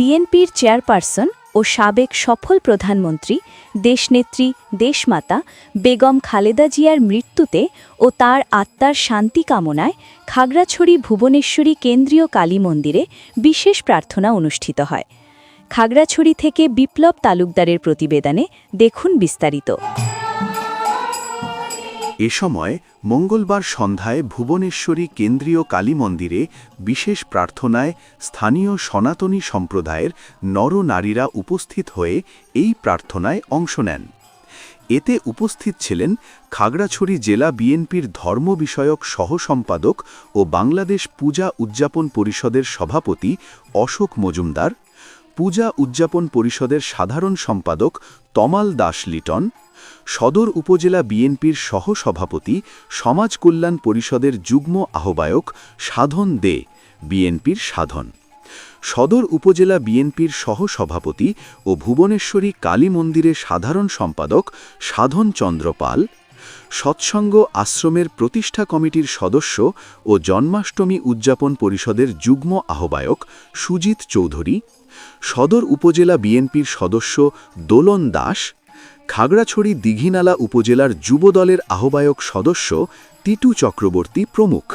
বিএনপির চেয়ারপারসন ও সাবেক সফল প্রধানমন্ত্রী, দেশনেত্রী দেশমাতা বেগম খালেদা জিয়ার মৃত্যুতে ও তার আত্মার শান্তি কামনায় খাগড়াছড়ি ভুবনেশ্বরী কেন্দ্রীয় কালী মন্দিরে বিশেষ প্রার্থনা অনুষ্ঠিত হয়। খাগড়াছড়ি থেকে বিপ্লব তালুকদারের প্রতিবেদনে দেখুন বিস্তারিত। এ সময় মঙ্গলবার সন্ধ্যায় ভুবনেশ্বরী কেন্দ্রীয় কালী মন্দিরে বিশেষ প্রার্থনায় স্থানীয় সনাতনী সম্প্রদায়ের নরনারীরা উপস্থিত হয়ে এই প্রার্থনায় অংশ নেন। এতে উপস্থিত ছিলেন খাগড়াছড়ি জেলা বিএনপির ধর্ম বিষয়ক সহসম্পাদক ও বাংলাদেশ পূজা উদযাপন পরিষদের সভাপতি অশোক মজুমদার পূজা উদযাপন পরিষদের সাধারণ সম্পাদক তমাল দাস লিটন, সদর উপজেলা বিএনপির সহসভাপতি, সমাজ কল্যাণ পরিষদের যুগ্ম আহ্বায়ক সাধন দে, বিএনপির সাধন। সদর উপজেলা বিএনপির সহসভাপতি ও ভুবনেশ্বরী কালী মন্দিরের সাধারণ সম্পাদক সাধন চন্দ্র পাল সৎসঙ্গ আশ্রমের প্রতিষ্ঠা কমিটির সদস্য ও জন্মাষ্টমী উদযাপন পরিষদের যুগ্ম আহ্বায়ক সুজিত চৌধুরী, সদর উপজেলা বিএনপির সদস্য দোলন দাস, খাগড়াছড়ি দিঘিনালা উপজেলার যুবদলের আহ্বায়ক সদস্য টিটু চক্রবর্তী প্রমুখ।